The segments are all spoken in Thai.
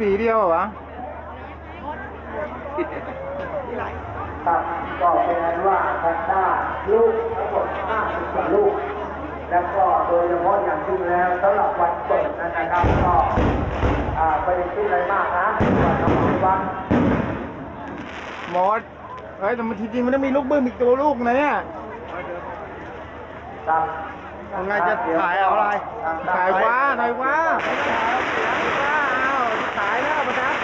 มีสีเดียวเหรอวะครับก็เป็นอันว่าแพนด้าลูกทั้งหมด50กว่าลูก แล้วก็โดยเฉพาะอย่างยิ่งแล้วสำหรับวันเปิดนั้นนะครับก็อ่าไม่ได้คิดอะไรมากนะว่าทำให้วันมอสเฮ้ยแต่มันจริงๆมันต้องมีลูกบึ้มอีกตัวลูกนะเนี่ย ครับยังไงจะถ่ายเอาอะไรถ่ายว่าถ่ายว่า ถ่ายว่า เอาถ่ายแล้วประทับ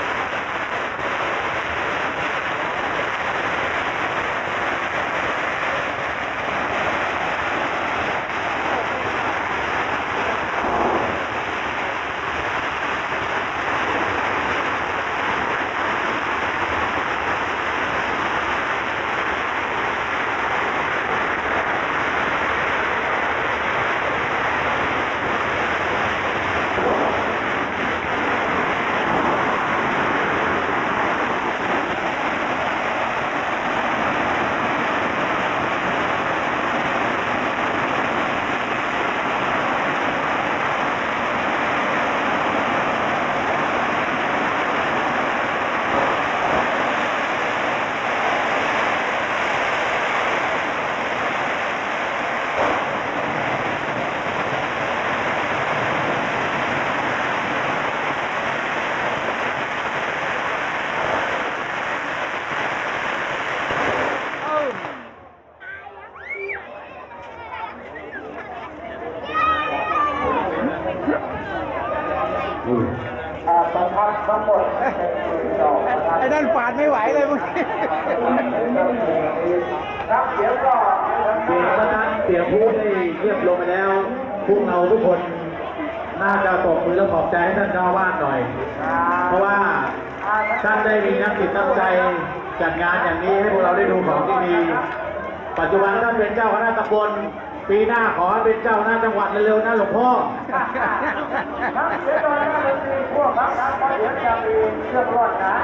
อ่าประทับทั้งหมดเป็นหมื่นดอกนะครับ ไอ้นั่นฝาดไม่ไหวเลยมึง ครับเดี๋ยวก็ เสียงวันนั้นเสียงพูดได้เงียบลงไปแล้ว พวกเราทุกคนน่าจะตบมือและขอบใจให้ท่านเจ้าวาดหน่อย เพราะว่าท่านได้มีน้ำจิตน้ำใจจัดงานอย่างนี้ให้พวกเราได้ดูของที่ดีปัจจุบันท่านเป็นเจ้าคณะตำบลปีหน้าขอให้เป็นเจ้าคณะจังหวัดเร็วๆนะหลวงพ่อครับเดี๋ยวตอนนี้มันมีพวกครับครับเดี๋ยวจะมีเรื่องรอดนะ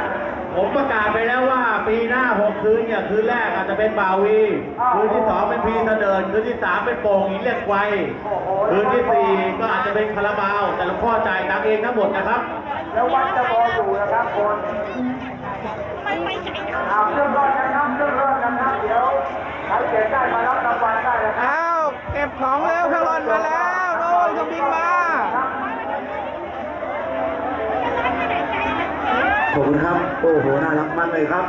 ผมประกาศไปแล้วว่าปีหน้าหกคืนเนี่ยคืนแรกอาจจะเป็นบาวีคืนที่สองเป็นพีเสดินคืนที่สามเป็นโป่งหินเหล็กไฟคืนที่สี่ก็อาจจะเป็นคาราบาว แต่หลวงพ่อจ่ายตังค์เองทั้งหมดนะครับ แล้ววัดจะรออยู่นะครับคนเอาเครื่องรอดนะครับเครื่องรอดนะครับเดี๋ยวใครเก็บได้มารับรางวัลได้นะครับอ้าวเก็บของเร็วข้างรอนมาแล้วโน่นเครื่องบินมา ขอบคุณครับ โอ้โห น่ารักมากเลยครับ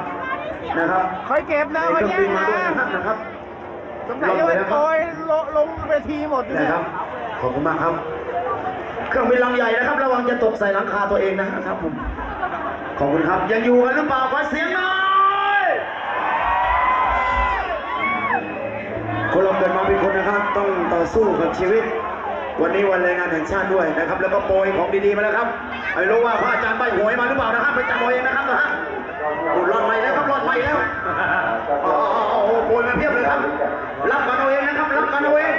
นะครับคอยเก็บนะคอยในเครื่แย่องงบินมานะด้วยนะครับนะครับสงสัยจะเป็นโกยลงลงเวทีหมดเลยนะครับ ขอบคุณมากครับ เครื่องบินลำใหญ่นะครับ ระวังจะตกใส่หลังคาตัวเองนะครับผม ขอบคุณครับ ยังอยู่กันหรือเปล่าขอเสียงหน่อยคนเราเกิดมาเป็นคนนะครับ ต้องต่อสู้กับชีวิต วันนี้วันแรงงานแห่งชาติด้วยนะครับ แล้วก็โปรยของดีๆมาแล้วครับไม่รู้ว่าพระอาจารย์ใบหวยมาหรือเปล่านะครับไปจับเอาเองนะครับนะฮะอุดรอดใหม่แล้วครับรอดใหม่แล้วอ๋ออ๋ออ๋อโอ้โหโปรยมาเพียบเลยครับ รับกันเอาเองนะครับรับกันเอาเอง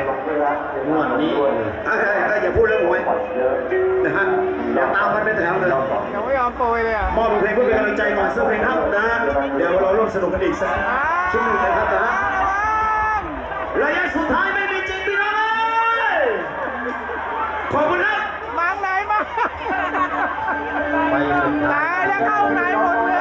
งวดนี้เอ้ยเอ้ยเอ้ยอย่าพูดเรื่องหวยนะฮะเดี๋ยวตามกันเป็นแถวเลยยังไม่ยอมโกยเลยอะมอบเพลงเพื่อเป็นกำลังใจก่อนสักเพลงครับนะฮะเดี๋ยวเราร่วมสนุกกันอีกสักชุดหนึ่งนะครับนะฮะระยะสุดท้ายไม่มีจริงพี่น้องเอ้ยขอบคุณครับ มังไหนมา ไปเลยตายแล้วเข้าไหนหมดเลย